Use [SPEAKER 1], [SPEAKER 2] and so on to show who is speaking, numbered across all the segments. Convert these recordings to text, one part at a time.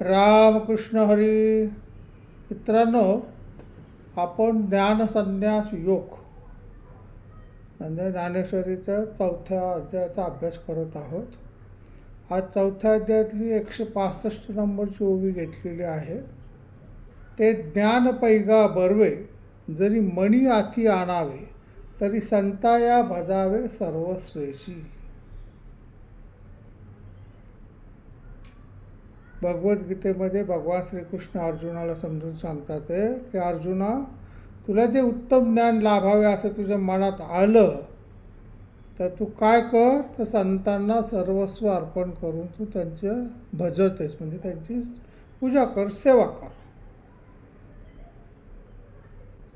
[SPEAKER 1] रामकृष्ण हरी. मित्रांनो आपण ज्ञानसन्यास योग म्हणजे ज्ञानेश्वरीच्या चौथ्या अध्यायाचा अभ्यास करत आहोत. आज चौथ्या अध्यायातली एकशे पासष्ट नंबरची ओवी घेतलेली आहे. ते ज्ञान पैगा बर्वे जरी मणी आती आणावे तरी संताया भजावे सर्वस्वेशी भगवद्गीतेमध्ये भगवान श्रीकृष्ण अर्जुनाला समजून सांगतात ते की अर्जुना तुला जे उत्तम ज्ञान लाभावे असं तुझ्या मनात आलं तर तू काय कर? तर संतांना सर्वस्व अर्पण करून तू त्यांच्या भजतेस म्हणजे त्यांची पूजा कर सेवा कर.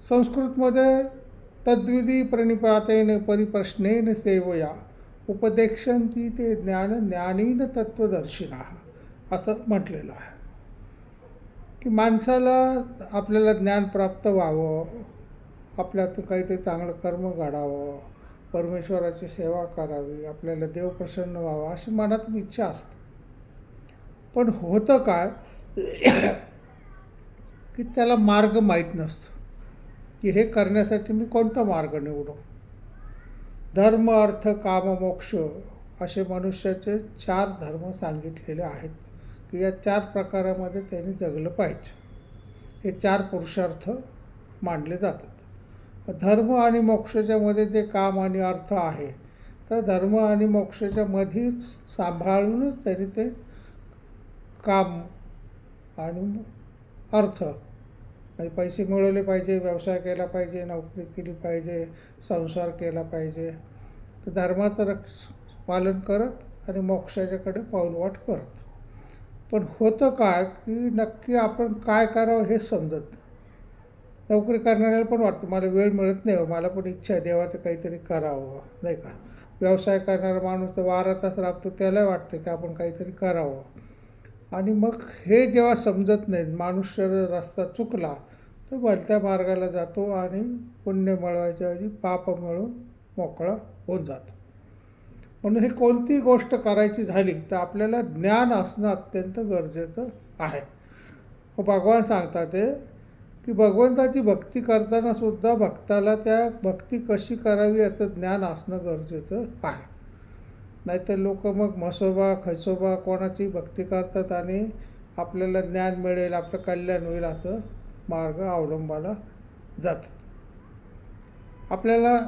[SPEAKER 1] संस्कृतमध्ये तद्विधी प्रणिपातेन परिप्रश्नेन सेवया उपदेक्षंती ते ज्ञान ज्ञानीन तत्वदर्शिना असं म्हटलेलं आहे. की माणसाला आपल्याला ज्ञान प्राप्त व्हावं आपल्यातून काहीतरी चांगलं कर्म घडावं परमेश्वराची सेवा करावी आपल्याला देव प्रसन्न व्हावा अशी मनात इच्छा असते. पण होतं काय? की त्याला मार्ग माहीत नसतो. की हे करण्यासाठी मी कोणता मार्ग निवडू? धर्म अर्थ काम मोक्ष असे मनुष्याचे चार धर्म सांगितलेले आहेत. की या चार प्रकारामध्ये त्यांनी जगलं पाहिजे. हे चार पुरुषार्थ मांडले जातात. धर्म आणि मोक्षाच्यामध्ये जे काम आणि अर्थ आहे तर धर्म आणि मोक्षाच्या मध्ये सांभाळूनच त्यांनी ते काम आणि अर्थ म्हणजे पैसे मिळवले पाहिजे व्यवसाय केला पाहिजे नोकरी केली पाहिजे संसार केला पाहिजे. तर धर्माचं रक्ष पालन करत आणि मोक्षाच्याकडे पाऊलवाट करत. पण होतं काय की नक्की आपण काय करावं हे समजत नोकरी करणाऱ्याला पण वाटतं मला वेळ मिळत नाही मला पण इच्छा आहे देवाचं काहीतरी करावं नाही का? व्यवसाय करणारा माणूस तर बारा तास राबतो त्याला वाटतं की आपण काहीतरी करावं. आणि मग हे जेव्हा समजत नाही माणूस रस्ता चुकला तर भलत्या मार्गाला जातो आणि पुण्य मिळवायच्या ऐवजी पाप मिळून मोकळा होऊन जातो. म्हणून हे कोणती गोष्ट करायची झाली तर आपल्याला ज्ञान असणं अत्यंत गरजेचं आहे. भगवान सांगतात ते की भगवंताची भक्ती करताना सुद्धा भक्ताला त्या भक्ती कशी करावी याचं ज्ञान असणं गरजेचं आहे. नाहीतर लोक मग मसोबा खैसोबा कोणाची भक्ती करतात आणि आपल्याला ज्ञान मिळेल आपलं कल्याण होईल असं मार्ग अवलंबाला जातात. आपल्याला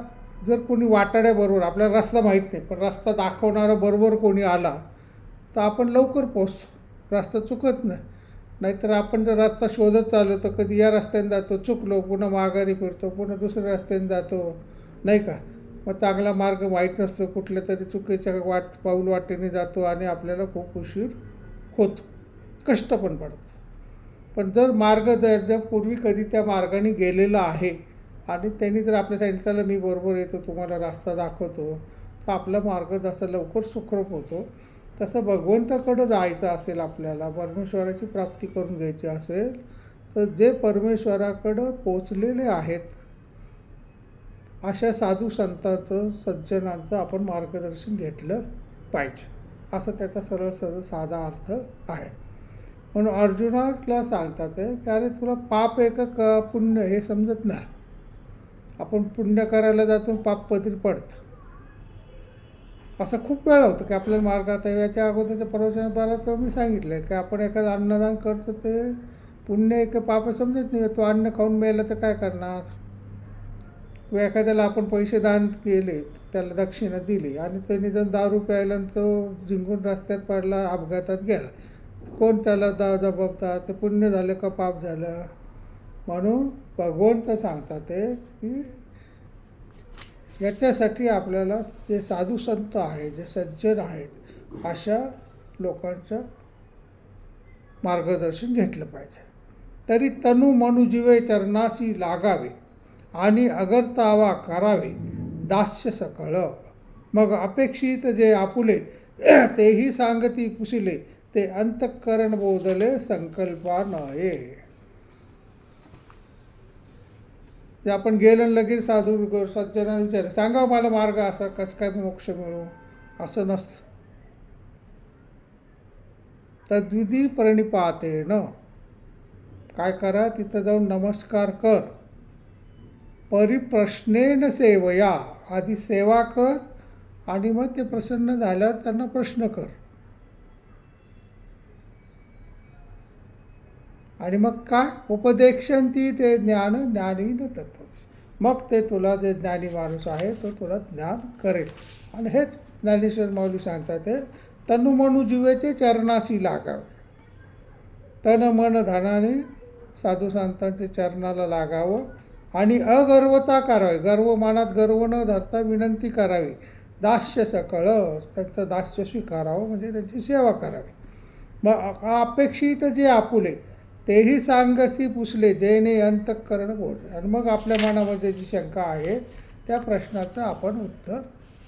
[SPEAKER 1] जर कोणी वाटाड्याबरोबर आपल्याला रस्ता माहीत नाही पण रस्ता दाखवणारा बरोबर कोणी आला तर आपण लवकर पोचतो रस्ता चुकत नाही. नाहीतर आपण जर रस्ता शोधत चाललो तर कधी या रस्त्याने जातो चुकलो पुन्हा माघारी फिरतो पुन्हा दुसऱ्या रस्त्याने जातो नाही का? मग चांगला मार्ग माहीत नसतो कुठल्या तरी चुकीच्या वाट पाऊल वाटेने जातो आणि आपल्याला खूप उशीर होतो. कष्ट पण पडतं पण जर मार्ग जर पूर्वी कधी त्या मार्गाने गेलेला आहे आणि त्यांनी जर आपल्या सांगितलं मी बरोबर येतो तुम्हाला रस्ता दाखवतो तर आपला मार्ग जसा लवकर सुखरूप होतो तसं भगवंताकडं जायचं असेल आपल्याला परमेश्वराची प्राप्ती करून घ्यायची असेल तर जे परमेश्वराकडं पोचलेले आहेत अशा साधू संतांचं सज्जनांचं आपण मार्गदर्शन घेतलं पाहिजे. असं त्याचा सरळ सरळ साधा अर्थ आहे. म्हणून अर्जुनाला सांगतात की अरे तुला पाप एक क पुण्य हे समजत नाही. आपण पुण्य करायला जातो पाप पदरी पडतं. असं खूप वेळा होतं की आपल्याला मार्ग आता याच्या अगोदरच्या प्रवचनात बऱ्याच वेळ मी सांगितलं आहे की आपण एखादं अन्नदान करतो ते पुण्य एक पाप समजत नाही. तो अन्न खाऊन मेलं तर काय करणार? किंवा एखाद्याला आपण पैसे दान केले त्याला दक्षिणा दिली आणि त्यांनी जर दारू प्यायला तो जिंकून रस्त्यात पडला अपघातात गेला कोण त्याला दा जबाबदार? ते पुण्य झालं का पाप झालं? म्हणून भगवंत सांगतात ते की याच्यासाठी आपल्याला जे साधू संत आहे जे सज्जन आहेत अशा लोकांचं मार्गदर्शन घेतलं पाहिजे. तरी तनु मनु जीवे चरणाशी लागावे आणि अगरतावा करावे दास्य सकळ. मग अपेक्षित जे आपुले तेही सांगती कुशिले ते अंतःकरण बोधले संकल्पा नये जे आपण गेलं लगेच साधू सज्जना विचार सांगा मला मार्ग असा कसं काय मोक्ष मिळू? असं नसतं तद्विधी प्रणिपातेन. काय करा? तिथं जाऊन नमस्कार कर. परिप्रश्नेन सेवया. आधी सेवा कर आणि मग ते प्रसन्न झाल्यावर त्यांना प्रश्न कर. आणि मग काय? उपदेक्षंती ते ज्ञान ज्ञानी न तत्वच मग ते तुला जे ज्ञानी माणूस आहे तो तुला ज्ञान करेल. आणि हेच ज्ञानेश्वर माऊली सांगतात ते तनुमनु जीवेचे चरणाशी लागावे. तन मन धनाने साधू संतांच्या चरणाला लागावं आणि अगर्वता करावी. गर्व मनात गर्व न धरता विनंती करावी. दास्य सकळ त्यांचं दास्य स्वीकारावं म्हणजे त्यांची सेवा करावी. मग अपेक्षित जे आपुले तेही सांगसी पुसले जेणे अंतःकरण बोल आणि मग आपल्या मनामध्ये जी शंका आहे त्या प्रश्नाचं आपण उत्तर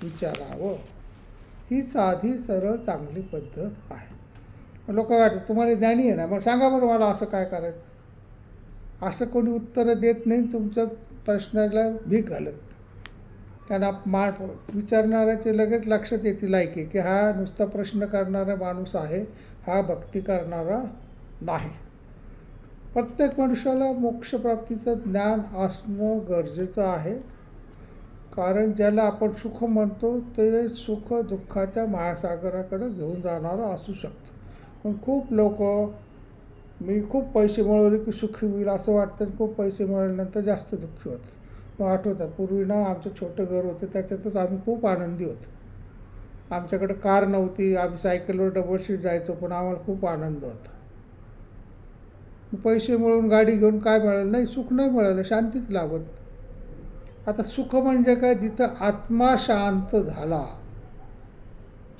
[SPEAKER 1] विचारावं. ही साधी सरळ चांगली पद्धत आहे. लोक वाटतं तुम्हाला ज्ञानी आहे ना मग सांगा बरं मला असं काय करायचं? असं कोणी उत्तरं देत नाही तुमच्या प्रश्नाला भीक घालत. कारण आप मा विचारणाऱ्याचे लगेच लक्षात येते लायकी की हा नुसता प्रश्न करणारा माणूस आहे हा भक्ती करणारा नाही. प्रत्येक मनुष्याला मोक्षप्राप्तीचं ज्ञान असणं गरजेचं आहे. कारण ज्याला आपण सुख म्हणतो ते सुख दुःखाच्या महासागराकडे घेऊन जाणारं असू शकतं. पण खूप लोक मी खूप पैसे मिळवले की सुखी होईल असं वाटतं आणि खूप पैसे मिळाल्यानंतर जास्त दुःखी होतं मग आठवतं पूर्वी ना आमचं छोटं घर होतं त्याच्यातच आम्ही खूप आनंदी होतो. आमच्याकडे कार नव्हती आम्ही सायकलवर डबल शीट जायचो पण आम्हाला खूप आनंद होता. पैसे मिळून गाडी घेऊन काय मिळालं नाही सुख नाही मिळालं शांतीच लाभत आता सुख म्हणजे काय? जिथं आत्मा शांत झाला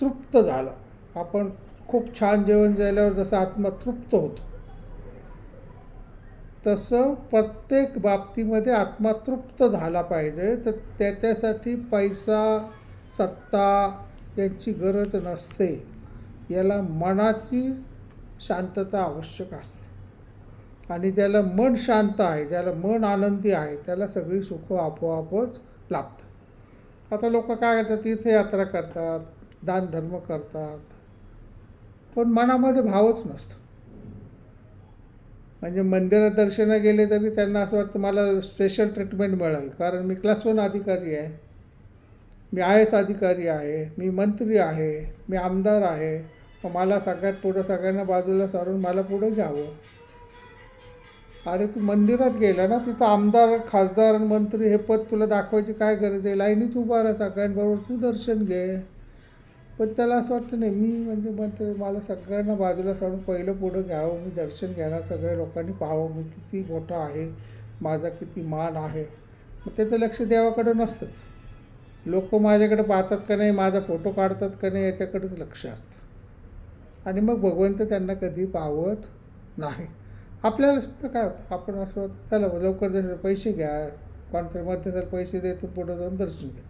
[SPEAKER 1] तृप्त झाला. आपण खूप छान जेवण झाल्यावर जसं आत्मा तृप्त होतो तसं प्रत्येक बाबतीमध्ये आत्मा तृप्त झाला पाहिजे. तर त्याच्यासाठी पैसा सत्ता यांची गरज नसते. याला मनाची शांतता आवश्यक असते. आणि ज्याला मन शांत आहे ज्याला मन आनंदी आहे त्याला सगळी सुखं आपोआपच लाभतात. आता लोक काय करतात? तीर्थयात्रा करतात दानधर्म करतात. पण मनामध्ये भावच नसतो. म्हणजे मंदिरात दर्शनं गेले तरी त्यांना असं वाटतं मला स्पेशल ट्रीटमेंट मिळावी कारण मी क्लास वन अधिकारी आहे. मी आय एस अधिकारी आहे. मी मंत्री आहे. मी आमदार आहे. मग मला सगळ्यात पुढं सगळ्यांना बाजूला सारून मला पुढं घ्यावं. अरे तू मंदिरात गेला ना तिथं आमदार खासदार आणि मंत्री हे पद तुला दाखवायची काय गरज आहे? लाईनीत उभा राहा सगळ्यांबरोबर तू दर्शन घे. पण त्याला असं वाटतं नाही मी म्हणजे म्हणते मला सगळ्यांना बाजूला सोडून पहिलं पुढं घ्यावं मी दर्शन घेणार सगळ्या लोकांनी पाहावं मी किती मोठा आहे माझा किती मान आहे. मग त्याचं लक्ष देवाकडं नसतंच. लोक माझ्याकडे पाहतात का नाही माझा फोटो काढतात का नाही याच्याकडंच लक्ष असतं. आणि मग भगवंत त्यांना कधी पावत नाही. आपल्याला सुद्धा काय होतं? आपण असं होतं चला लवकर दर्शन पैसे घ्या. कोणतरी मध्यस्थाला पैसे देतो पुढं जाऊन दर्शन घ्या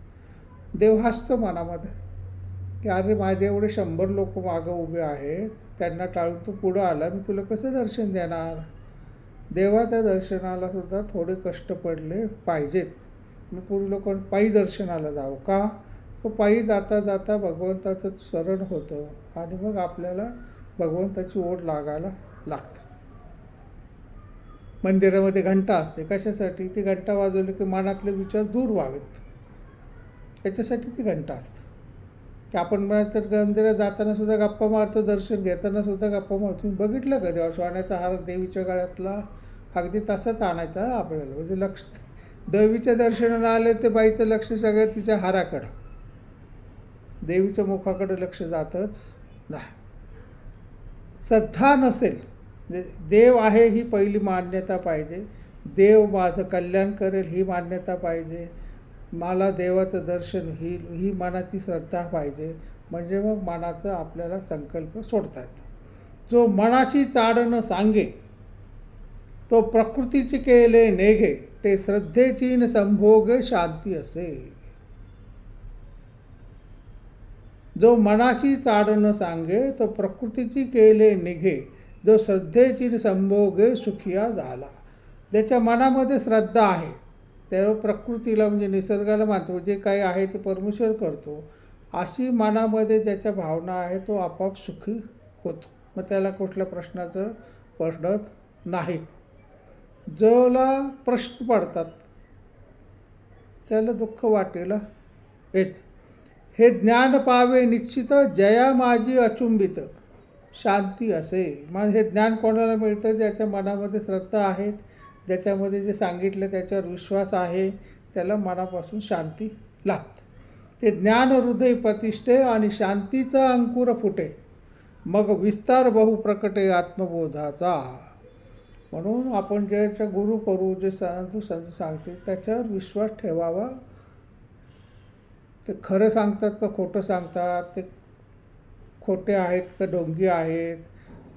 [SPEAKER 1] देव हसतं मनामध्ये की अरे माझे एवढे शंभर लोक मागं उभे आहेत त्यांना टाळून तू पुढं आला मी तुला कसं दर्शन देणार? देवाच्या दर्शनाला सुद्धा थोडे कष्ट पडले पाहिजेत. मी पूर्वी लोक पायी दर्शनाला जावं का? तो पायी जाता जाता भगवंताचं स्मरण होतं आणि मग आपल्याला भगवंताची ओढ लागायला लागतं. मंदिरामध्ये घंटा असते. कशासाठी? ती घंटा वाजवली की मनातले विचार दूर व्हावेत. त्याच्यासाठी ती घंटा असते. की आपण तर मंदिरात जाताना सुद्धा गप्पा मारतो दर्शन घेताना सुद्धा गप्पा मारतो. तुम्ही बघितलं का देवा सोन्याचा हार देवीच्या गळ्यातला? अगदी तसाच आणायचा आपल्याला. म्हणजे लक्ष देवीच्या दर्शनाला आले ते बाईचं लक्ष सगळं तिच्या हाराकडं. देवीच्या मुखाकडं लक्ष जातच नाही. श्रद्धा नसेल. म्हणजे देव आहे ही पहिली मान्यता पाहिजे. देव माझं कल्याण करेल ही मान्यता पाहिजे. मला देवाचं दर्शन ही ही मनाची श्रद्धा पाहिजे. म्हणजे मग मनाचं आपल्याला संकल्प सोडता येतो जो मनाशी चाडणं सांगे तो प्रकृतीची केले नेघे ते श्रद्धेची न संभोग शांती असे. जो मनाशी चाडणं सांगे तो प्रकृतीची केले निघे जो श्रद्धेची संभोगे सुखिया झाला. ज्याच्या मनामध्ये श्रद्धा आहे त्या प्रकृतीला म्हणजे निसर्गाला मानतो जे काही आहे ते परमेश्वर करतो. अशी मनामध्ये ज्याच्या भावना आहे तो आपोआप सुखी होतो. मग त्याला कुठल्या प्रश्नाचं पडत नाही. जोला प्रश्न पडतात त्याला दुःख वाटेल येत. हे ज्ञान पावे निश्चित जया माझी अचुंबित. शांती असे मग हे ज्ञान कोणाला मिळतं? ज्याच्या मनामध्ये श्रद्धा आहेत ज्याच्यामध्ये जे सांगितलं त्याच्यावर विश्वास आहे त्याला मनापासून शांती लाभते ते ज्ञान हृदय प्रतिष्ठे आणि शांतीचा अंकुर फुटे. मग विस्तार बहु प्रकटे आत्मबोधाचा. म्हणून आपण ज्याच्या गुरु करू जे साधू संत सांगते त्याच्यावर विश्वास ठेवावा. ते खरं सांगतात का खोटं सांगतात? ते खोटे आहेत का डोंगी आहेत?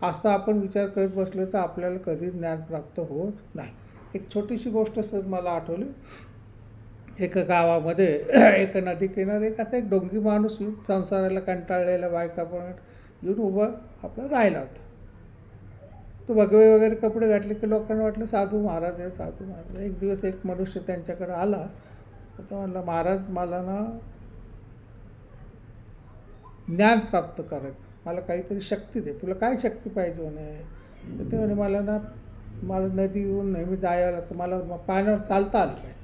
[SPEAKER 1] असा आपण विचार करत बसलो तर आपल्याला कधी ज्ञान प्राप्त होत नाही. एक छोटीशी गोष्ट सहज मला आठवली. एका गावामध्ये एका नदी किनारी एक असा एक डोंगी माणूस येऊन संसाराला कंटाळलेला बायका पण येऊन उभा आपला राहिला होता. तो भगवे वगैरे कपडे घातले की लोकांना वाटलं साधू महाराज आहे साधू महाराज एक दिवस एक मनुष्य त्यांच्याकडे आला. तर तो म्हणला महाराज मला ना ज्ञान प्राप्त करायचं. मला काहीतरी शक्ती दे. तुला काय शक्ती पाहिजे म्हणे? तर ते म्हणे मला ना मला नदीवरून नेहमी जायला तर मला पाण्यावर चालता आलं पाहिजे.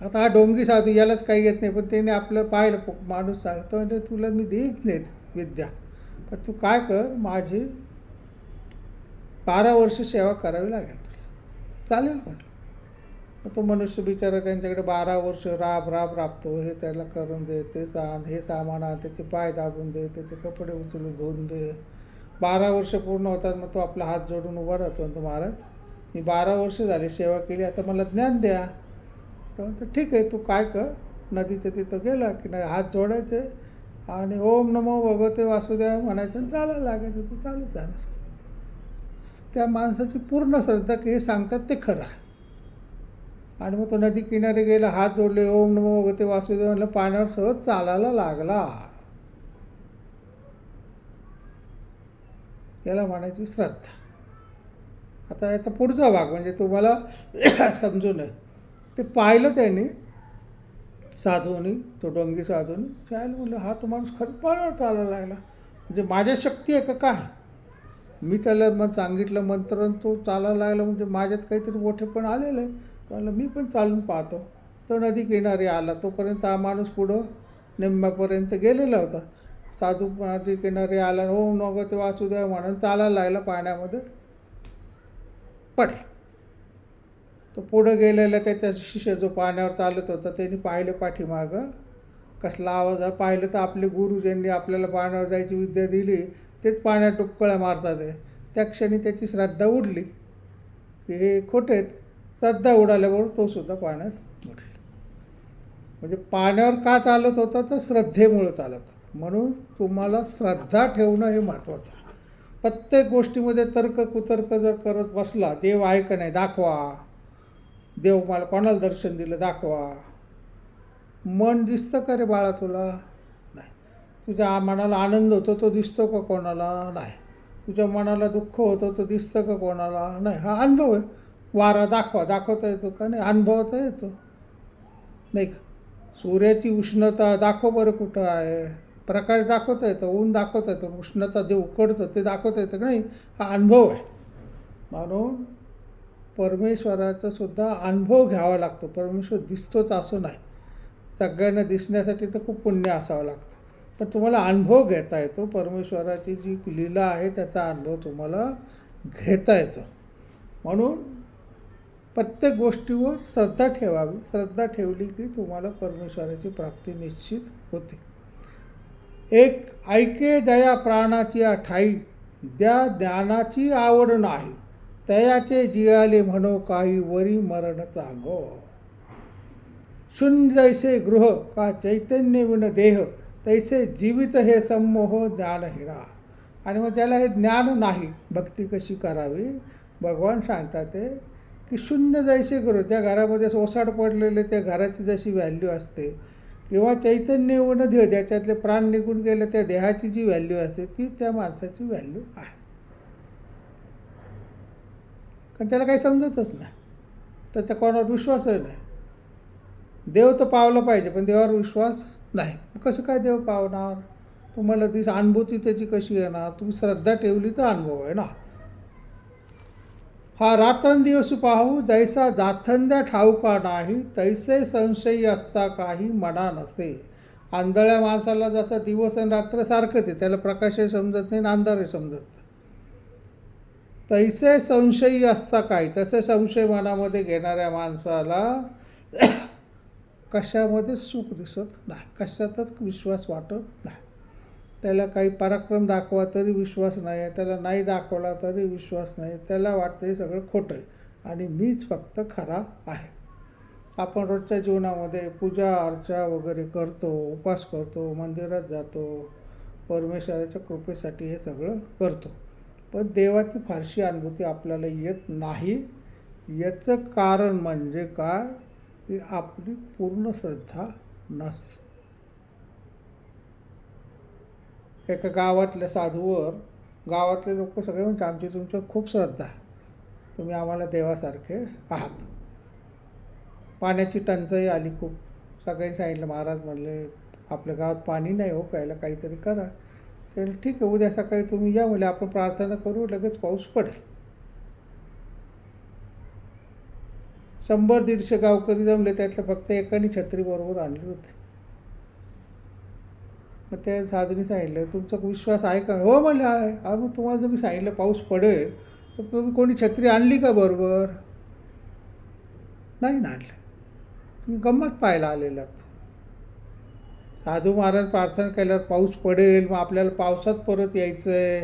[SPEAKER 1] आता हा डोंगी साधू यालाच काही येत नाही पण त्याने आपलं पाहिलं माणूस सांगतो म्हणजे तुला मी देईन नाही विद्या पण तू काय कर माझी बारा वर्ष सेवा करावी लागेल तुला. चालेल म्हटलं. तो मनुष्य बिचारा त्यांच्याकडे बारा वर्ष राब राब राबतो. हे त्याला करून दे ते आण हे सामान आण त्याचे पाय दाबून दे त्याचे कपडे उचलून धुवून दे. बारा वर्ष पूर्ण होतात मग तो आपला हात जोडून उभा राहतो. आणि तो महाराज मी बारा वर्ष झाली सेवा केली आता मला ज्ञान द्या. तर ठीक आहे तू काय कर? नदीच्या तिथं गेला की नाही हात जोडायचे आणि ओम नमो भगवते वासुदेव म्हणायचं आणि चालायला लागायचं. तू चालत जाणार त्या माणसाची पूर्ण श्रद्धा की हे सांगतात ते खरं आहे. आणि मग तो नदीकिनारी गेला हात जोडले ओम नमो भगवते वासुदेव म्हणलं पाण्यावर सहज चालायला लागला. याला म्हणायची श्रद्धा. आता याचा पुढचा भाग म्हणजे तुम्हाला समजू नये ते पाहिलं त्याने साधूनी तो डोंगी साधूनी त्याला म्हणलं हा तो माणूस खरं पाण्यावर चालायला लागला. म्हणजे माझ्या शक्ती आहे का काय? मी त्याला मग सांगितलं मंत्र तो चालायला लागला म्हणजे माझ्यात काहीतरी मोठेपण आलेलं आहे. त्याला मी पण चालून पाहतो. तो नदी किनारी आला तोपर्यंत हा माणूस पुढं निम्म्यापर्यंत गेलेला होता. साधू नदी किनारी आला हो नको ते वासुदेव म्हणून चालायला लागला पाण्यामध्ये पडला. तो पुढं गेलेला त्याच्या शिष्य जो पाण्यावर चालत होता त्यांनी पाहिलं पाठीमागं. कसला आवाज आहे? पाहिलं तर आपले गुरुजींनी आपल्याला पाण्यावर जायची विद्या दिली. तेच पाण्यात टुपकळ्या मारतात. आहे त्या क्षणी त्याची श्रद्धा उडली की हे खोटे आहेत. श्रद्धा उडाल्याबरोबर तो सुद्धा पाण्यात म्हणजे पाण्यावर का चालत होता? तर श्रद्धेमुळं चालत होता. म्हणून तुम्हाला श्रद्धा ठेवणं हे महत्त्वाचं आहे. प्रत्येक गोष्टीमध्ये तर्क कुतर्क जर करत बसला देव आहे का नाही दाखवा. देव मला कोणाला दर्शन दिलं दाखवा. मन दिसतं का रे बाळा तुला? नाही. तुझ्या मनाला आनंद होतो तो दिसतो का कोणाला? नाही. तुझ्या मनाला दुःख होतं तो दिसतं का कोणाला? नाही. हा अनुभव आहे. वारा दाखवा दाखवता येतो का नाही? अनुभवता येतो. नाही का? सूर्याची उष्णता दाखव बरं कुठं आहे. प्रकाश दाखवता येतो ऊन दाखवता येतं उष्णता जे उकडतं ते दाखवता येतं का नाही? हा अनुभव आहे. म्हणून परमेश्वराचा सुद्धा अनुभव घ्यावा लागतो. परमेश्वर दिसतोच असं नाही. सगळ्यांना दिसण्यासाठी तर खूप पुण्य असावं लागतं. पण तुम्हाला अनुभव घेता येतो. परमेश्वराची जी लीला आहे त्याचा अनुभव तुम्हाला घेता येतो. म्हणून प्रत्येक गोष्टीवर श्रद्धा ठेवावी. श्रद्धा ठेवली की तुम्हाला परमेश्वराची प्राप्ती निश्चित होते. एक ऐके जया प्राणाची ठाई द्या ज्ञानाची आवड नाही. तयाचे जियाले म्हणो काही वरी मरण चांगो. शून्य जैसे गृह का चैतन्य विन देह तैसे जीवित हे संमोह ज्ञान हिरा आणि मग त्याला हे ज्ञान नाही भक्ती कशी करावी? भगवान सांगतात ते की शून्य जायचे गृह ज्या घरामध्ये ओसाड पडलेले त्या घराची जशी व्हॅल्यू असते किंवा चैतन्य विन देह ज्याच्यातले प्राण निघून गेले त्या देहाची जी व्हॅल्यू असते ती त्या माणसाची व्हॅल्यू आहे. कारण त्याला काही समजतच नाही. त्याच्या कोणावर विश्वासही नाही. देव तर पावला पाहिजे पण देवावर विश्वास नाही. कसं काय देव पावणार? तुम्हाला ती अनुभूती त्याची कशी येणार? तुम्ही श्रद्धा ठेवली तर अनुभव आहे ना हा रात्रंदिवस पाहू जैसा जाथंद्या ठाऊका नाही तैसे संशयी असता काही मना नसे. आंधळ्या माणसाला जसा दिवस आणि रात्र सारखंच आहे त्याला प्रकाशही समजत नाही आणि अंधारही समजत. नाही तैसे संशयी असता काय तसे संशय मनामध्ये घेणाऱ्या माणसाला कशामध्ये सुख दिसत नाही कशातच विश्वास वाटत नाही. त्याला काही पराक्रम दाखवा तरी विश्वास नाही आहे. त्याला नाही दाखवला तरी विश्वास नाही त्याला वाटतं हे सगळं खोटं आहे. आणि मीच फक्त खरा आहे. आपण रोजच्या जीवनामध्ये पूजा अर्चा वगैरे करतो उपास करतो मंदिरात जातो परमेश्वराच्या कृपेसाठी हे सगळं करतो. पण देवाची फारशी अनुभूती आपल्याला येत नाही. याचं कारण म्हणजे काय? की आपली पूर्ण श्रद्धा नसते एका गावातल्या साधूवर गावातले लोक सगळे म्हणजे आमची तुमच्यावर खूप श्रद्धा आहे. तुम्ही आम्हाला देवासारखे आहात. पाण्याची टंचाई आली खूप. सगळ्यांनी सांगितलं महाराज म्हणले आपल्या गावात पाणी नाही हो प्यायला काहीतरी करा. ते ठीक आहे उद्या सकाळी तुम्ही या. म्हणजे आपण प्रार्थना करू लगेच पाऊस पडेल. शंभर दीडशे गावकरी जमले त्यातलं फक्त एकाने छत्री बरोबर आणली होती. मग त्या साधूने सांगितलं तुमचा विश्वास आहे का? हो म्हणलं आहे. अरे मग तुम्हाला जर मी सांगितलं पाऊस पडेल तर तुम्ही कोणी छत्री आणली का बरोबर? नाही ना आणलं. तुम्ही गंमत पाहायला आलेला साधू महाराज प्रार्थना केल्यावर पाऊस पडेल मग आपल्याला पावसात परत यायचं आहे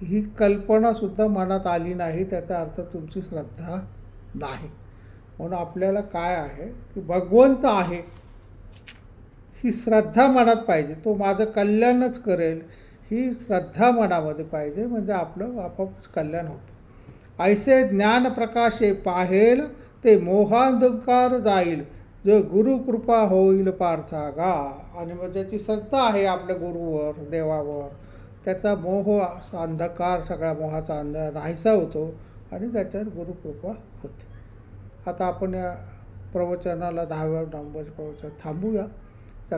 [SPEAKER 1] ही कल्पनासुद्धा मनात आली नाही त्याचा अर्थ तुमची श्रद्धा नाही. म्हणून आपल्याला काय आहे? की भगवंत आहे. ही श्रद्धा मनात पाहिजे. तो माझं कल्याणच करेल ही श्रद्धा मनामध्ये पाहिजे. म्हणजे आपलं आपापच कल्याण होतं. ऐसे ज्ञान प्रकाशे पाहेल ते मोहांधकार जाईल. जो गुरुकृपा होईल पार्था गा आणि मग ज्याची श्रद्धा आहे आपल्या गुरुवर देवावर त्याचा मोह अंधकार सगळ्या मोहाचा अंधार नाहीसा होतो आणि त्याच्यावर गुरुकृपा होते. आता आपण या प्रवचनाला दहाव्या नंबर प्रवचन थांबूया.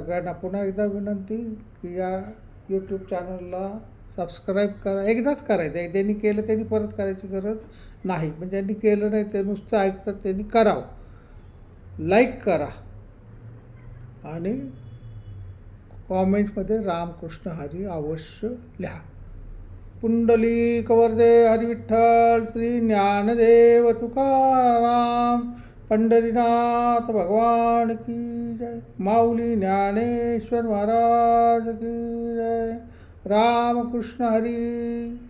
[SPEAKER 1] सगळ्यांना पुन्हा एकदा विनंती की या यूट्यूब चॅनलला सबस्क्राईब करा. एकदाच करायचं. आहे ज्यांनी केलं त्यांनी परत करायची गरज नाही. म्हणजे ज्यांनी केलं नाही ते नुसतं ऐकतात त्यांनी करावं. लाईक करा. आणि कॉमेंटमध्ये रामकृष्ण हरी अवश्य लिहा. पुंडली कवर्दे हरिविठ्ठल श्री ज्ञानदेव तुकाराम. पंढरीनाथ भगवान की जय। माऊली ज्ञानेश्वर महाराज की जय। रामकृष्ण हरी।